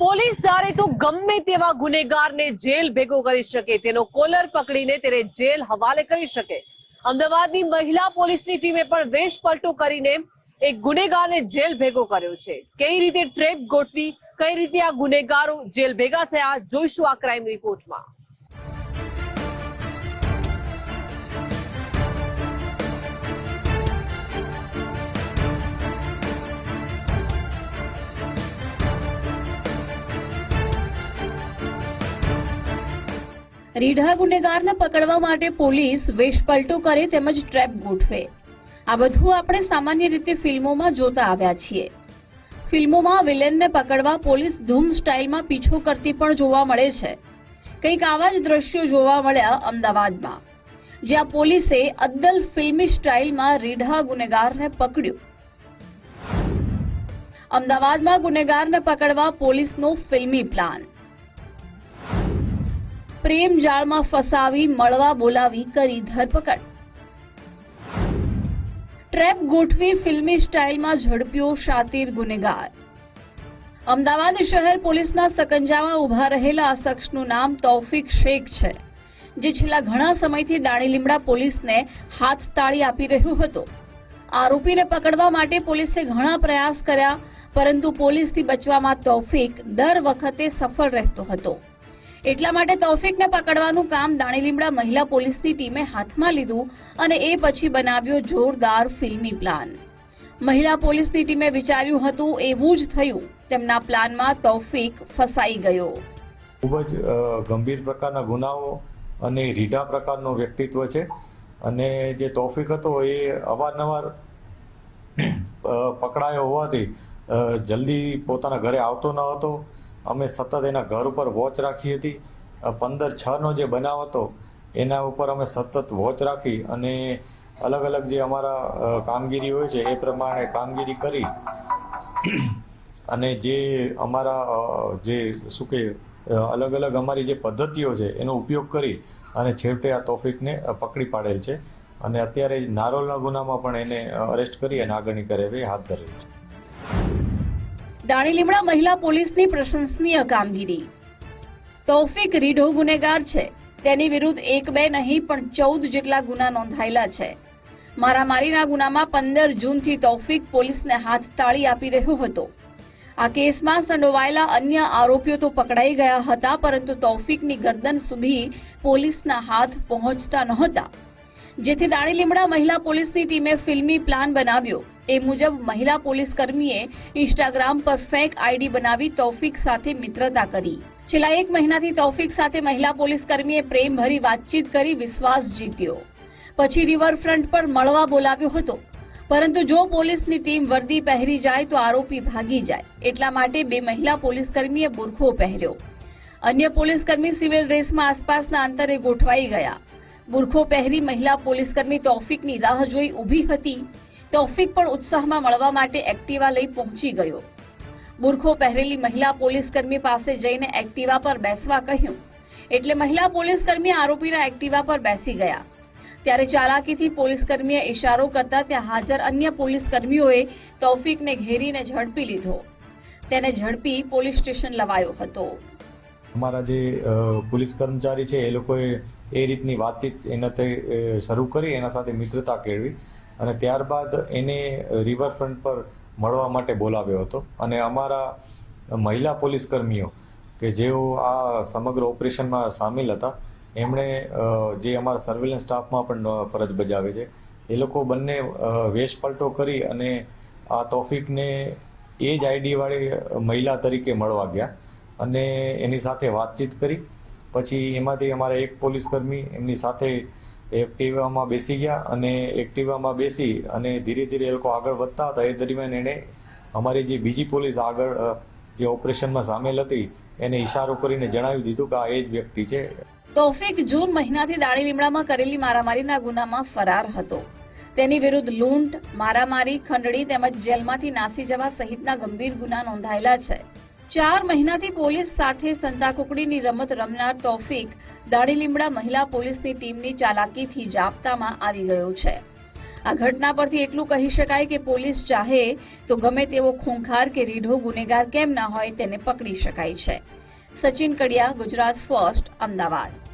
Police ધારે તો ગમે તેવા ગુનેગારને જેલ ભેગો કરી શકે. તેનો કોલર પકડીને તેને જેલ હવાલે કરી શકે. અમદાવાદની મહિલા પોલીસની ટીમે પણ વેશપલટો કરીને એક ગુનેગારને જેલ ભેગો કર્યો છે. કઈ રીતે ટ્રેપ ગોઠવી, કઈ રીતે આ ગુનેગારો જેલ ભેગા થયા, જોઈશું આ ક્રાઇમ રિપોર્ટમાં. રીઢા ગુનેગારને પકડવા માટે પોલીસ વેશપલટો કરે તેમજ ટ્રેપ ગોઠવે. આ બધું આપણે સામાન્ય રીતે ફિલ્મોમાં જોતા આવ્યા છીએ. ફિલ્મોમાં વિલેનને પકડવા પોલીસ ધૂમ સ્ટાઇલમાં પીછો કરતી પણ જોવા મળે છે. કંઈક આવા જ દ્રશ્યો જોવા મળ્યા અમદાવાદમાં. જ્યાં પોલીસે અદ્દલ ફિલ્મી સ્ટાઇલમાં રીઢા ગુનેગારને પકડ્યો. અમદાવાદમાં ગુનેગારને પકડવા પોલીસનો ફિલ્મી પ્લાન. પ્રેમ જાળમાં ફસાવી, મળવા બોલાવી કરી ધરપકડ. ટ્રેપ ગોઠવી ફિલ્મી સ્ટાઇલમાં ઝડપ્યો શાતીર ગુનેગાર. અમદાવાદ શહેર પોલીસના સકંજામાં ઊભા રહેલા આ શખ્સનું નામ તૌફિક શેખ છે, જે છેલ્લા ઘણા સમયથી દાણી લીમડા પોલીસને હાથ તાળી આપી રહ્યો હતો. આરોપીને પકડવા માટે પોલીસે ઘણા પ્રયાસ કર્યા, પરંતુ પોલીસથી બચવામાં તૌફિક દર વખતે સફળ રહેતો હતો. એટલા માટે તૌફિકને પકડવાનું કામ દાણીલીમડા મહિલા પોલીસની ટીમે હાથમાં લીધું અને એ પછી બનાવ્યો જોરદાર ફિલ્મી પ્લાન. મહિલા પોલીસની ટીમે વિચાર્યું હતું, એવું જ થયું. તેમના પ્લાનમાં તૌફિક ફસાઈ ગયો. ખૂબ જ ગંભીર પ્રકારના ગુનાઓ અને રીઢા પ્રકારનો વ્યક્તિત્વ છે. અને જે તૌફિક હતો એ અવારનવાર પકડાયો હોવાથી જલ્દી પોતાના ઘરે આવતો ન હતો. અમે સતત એના ઘર ઉપર વોચ રાખી હતી. પંદર છ નો જે બનાવ હતો, એના ઉપર અમે સતત વોચ રાખી અને અલગ અલગ જે અમારા કામગીરી હોય છે, એ પ્રમાણે કામગીરી કરી. અને જે અમારા જે શું કે અલગ અલગ અમારી જે પદ્ધતિઓ છે, એનો ઉપયોગ કરી અને છેવટે આ તોફિકને પકડી પાડેલ છે. અને અત્યારે નારોલના ગુનામાં પણ એને અરેસ્ટ કરી અને આગળની કાર્યવાહી હાથ ધરેલ છે. દાણીલીમડા મહિલા પોલીસની પ્રશંસનીય કામગીરી. તૌફિક રીઢો ગુનેગાર છે. તેની વિરુદ્ધ એક બે નહીં, પણ ચૌદ જેટલા ગુના નોંધાયેલા છે. મારામારીના ગુનામાં પંદર જૂનથી તૌફિક પોલીસને હાથ તાળી આપી રહ્યો હતો. આ કેસમાં સંડોવાયેલા અન્ય આરોપીઓ તો પકડાઈ ગયા હતા, પરંતુ તૌફિકની ગરદન સુધી પોલીસના હાથ પહોંચતા નહોતા. જેથી દાણીલીમડા મહિલા પોલીસની ટીમે ફિલ્મી પ્લાન બનાવ્યો. એ મુજબ મહિલા પોલીસ કર્મીએ ઇન્સ્ટાગ્રામ પર ફેક આઈડી બનાવી તૌફિક સાથે મિત્રતા કરી. છેલ્લા એક મહિનાથી તૌફિક સાથે મહિલા પોલીસ કર્મીએ પ્રેમભરી વાતચીત કરી વિશ્વાસ જીત્યો. પછી રિવરફ્રન્ટ પર મળવા બોલાવ્યો હતો. પરંતુ જો પોલીસની ટીમ વર્દી પહેરી જાય તો આરોપી ભાગી જાય. એટલા માટે બે મહિલા પોલીસ કર્મીએ બુરખો પહેર્યો. અન્ય પોલીસ કર્મી સિવિલ ડ્રેસમાં આસપાસના અંતરે ગોઠવાઈ ગયા. બુરખો પહેરી મહિલા પોલીસકર્મી તૌફિકની રાહ જોઈ ઊભી હતી. તૌફિક પણ ઉત્સાહમાં મળવા માટે એક્ટિવા લઈ પહોંચી ગયો. બુરખો પહેરેલી મહિલા પોલીસકર્મી પાસે જઈને એક્ટિવા પર બેસવા કહ્યું. એટલે મહિલા પોલીસકર્મી આરોપીના એક્ટિવા પર બેસી ગયા. ત્યારે ચાલાકીથી પોલીસકર્મીએ ઇશારો કરતા ત્યાં હાજર અન્ય પોલીસકર્મીઓએ તૌફિકને ઘેરીને ઝડપી લીધો. તેને ઝડપી પોલીસ સ્ટેશન લવાયો હતો. અમારા જે પોલીસ કર્મચારી છે, એ લોકોએ એ રીતની વાતચીત એના શરૂ કરી, એના સાથે મિત્રતા કેળવી. અને ત્યારબાદ એને રિવરફ્રન્ટ પર મળવા માટે બોલાવ્યો હતો. અને અમારા મહિલા પોલીસ કર્મીઓ, કે જેઓ આ સમગ્ર ઓપરેશનમાં સામેલ હતા, એમણે જે અમારા સર્વેલન્સ સ્ટાફમાં પણ ફરજ બજાવે છે, એ લોકો બંને વેશપલટો વેશ પલટો કરી અને આ તોફિકને એ જ આઈડીવાળી મહિલા તરીકે મળવા ગયા અને એની સાથે વાતચીત કરી. પછી એમાંથી અમારા એક પોલીસકર્મી એમની સાથે એક્ટિવામાં બેસી ગયા અને એક્ટિવામાં બેસી અને ધીરે ધીરે એ લોકો આગળ વધતા હતા. એ દરમિયાન એણે અમારી જે બીજી પોલીસ આગળ જે ઓપરેશનમાં સામેલ હતી, એને ઈશારો કરીને જણાવી દીધું કે આ એ જ વ્યક્તિ છે. તોફિક જૂન મહિનાથી દાણી લીમડામાં કરેલી મારામારીના ગુનામાં ફરાર હતો. તેની વિરુદ્ધ લૂંટ, મારામારી, ખંડણી તેમજ જેલમાંથી નાસી જવા સહિતના ગંભીર ગુના નોંધાયેલા છે. ચાર મહિનાથી પોલીસ સાથે સંતાકુકડીની રમત રમનાર તોફિક દાણીલીમડા મહિલા પોલીસની ટીમની ચાલાકીથી જાપ્તામાં આવી ગયો છે. આ ઘટના પરથી એટલું કહી શકાય કે પોલીસ ચાહે તો ગમે તેવો ખૂંખાર કે રીઢો ગુનેગાર કેમ ના હોય તેને પકડી શકાય છે. સચિન કડિયા, ગુજરાત ફર્સ્ટ, અમદાવાદ.